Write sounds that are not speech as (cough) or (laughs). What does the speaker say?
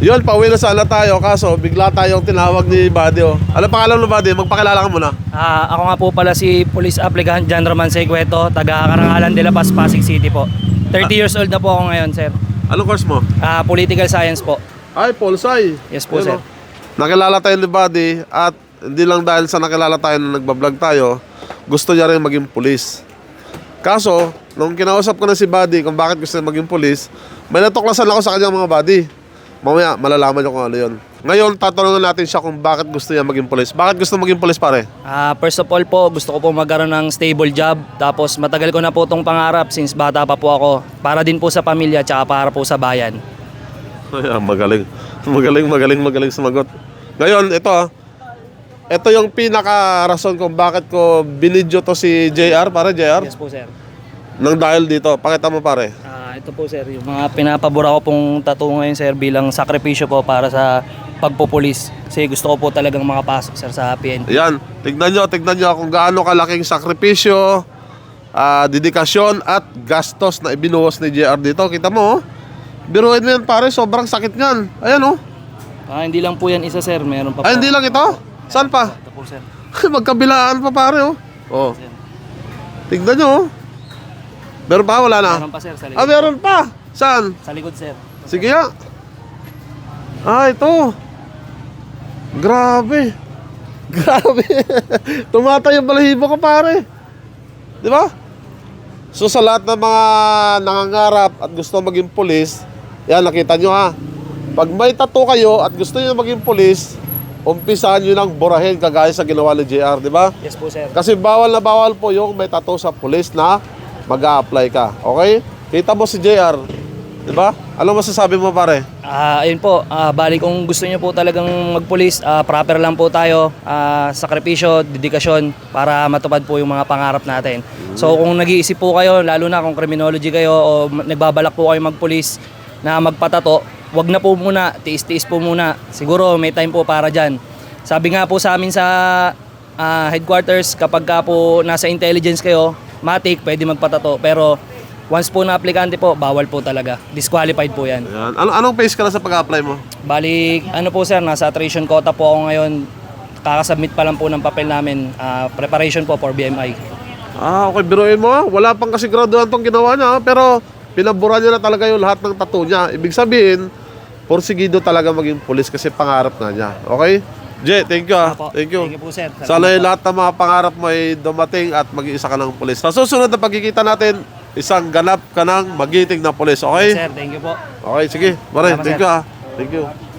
Yun, pauwi na sana tayo. Kaso, bigla tayong tinawag ni Buddy. Oh. Ano pangalan mo, Buddy? Magpakilala ka muna. Ah, ako nga po pala si Police Applicant John Roman Secueto, taga Karangalan de la Paz, Pasig City po. 30 years old na po ako ngayon, sir. Anong course mo? Ah, political science po. Ay, Polsai. Yes po, Ayun, sir. oh. Nakilala tayo ni Buddy at hindi lang dahil sa nakilala tayo na nagbablog tayo, gusto niya rin maging pulis. Kaso, nung kinausap ko na si Buddy kung bakit gusto niya maging pulis, may natuklasan ako sa kanyang mga buddy. Mamaya, malalaman niyo kung ano yun. Ngayon, tatanungin natin siya kung bakit gusto niya maging pulis. Bakit gusto maging pulis, pare? Ah, first of all po, gusto ko po magkaroon ng stable job. Tapos matagal ko na po itong pangarap since bata pa po ako. Para din po sa pamilya tsaka para po sa bayan. Ay, ah, magaling. Magaling, magaling, magaling sumagot. Ngayon, ito ah. Ito yung pinaka-rason kung bakit ko binidyo to si JR, pare JR. Yes po, sir. Nang dahil dito, pakita mo pare. Ah, ito po sir, yung mga pinapabura ko pong tattoo ngayon sir bilang sakripisyo po para sa pagpupulis. Kasi gusto ko po talagang makapasok sir sa PNP. Yan, tignan nyo, tignan nyo kung gaano kalaking sakripisyo, ah, dedikasyon at gastos na ibinuhos ni JR dito. Kita mo, oh. Biruin mo yan pare, sobrang sakit niyan. Ayan oh. Ah, hindi lang po yan isa sir, meron pa. Ay, hindi lang ito. Saan pa? Ito po sir. (laughs) Magkabilaan pa pare oh. Oh, tignan nyo oh. Meron pa, wala na? Meron pa sir sa Ah, likod. meron pa. Saan? Sa likod sir. Sige nga. Ah, ito. Grabe. (laughs) Grabe. Tumatay yung balahibo ko, pare. Di ba? So sa lahat ng mga nangangarap at gusto maging pulis, yan, nakita nyo ha. Pag may tattoo kayo at gusto nyo maging pulis, umpisahan nyo ng burahin kagaya sa ginawa ni JR, di ba? Yes po sir. Kasi bawal na bawal po yung may tattoo sa pulis na mag apply ka. Okay? Kita mo si JR. Di ba? Ano masasabi mo pare? Ah, ayun po, ah, bali kung gusto niyo po talagang magpulis, ah, proper lang po tayo, ah, sakripisyo, dedikasyon para matupad po yung mga pangarap natin. So kung nag-iisip po kayo, lalo na kung criminology kayo o ma- nagbabalak po kayo magpulis na magpatato, wag na po muna, tiis-tiis po muna. Siguro may time po para dyan. Sabi nga po sa amin sa ah, headquarters, kapag ka po nasa intelligence kayo, matik, pwede magpatato. Pero once po na aplikante po, bawal po talaga. Disqualified po yan. Ayan. Ano, anong phase ka na sa pag-apply mo? Bali, ano po sir, nasa attrition quota po ako ngayon. Kakasubmit pa lang po ng papel namin. Ah, preparation po for BMI. Ah, okay. Biruin mo ha. Wala pang kasi graduan tong ginawa niya. ha. Pero pinabura niya na talaga yung lahat ng tattoo niya. Ibig sabihin, porsigido talaga maging pulis kasi pangarap na niya. Okay? Jay, thank you. Opo. Thank you. Thank you po sir. Sana yung lahat ng mga pangarap mo ay dumating at mag-iisa ka ng pulis. Sa susunod na pagkikita natin, isang ganap ka ng magiting na pulis. Yes, Okay? sir, thank you po. Okay, sige. Maray, Salamat, thank sir. you ha. Thank you.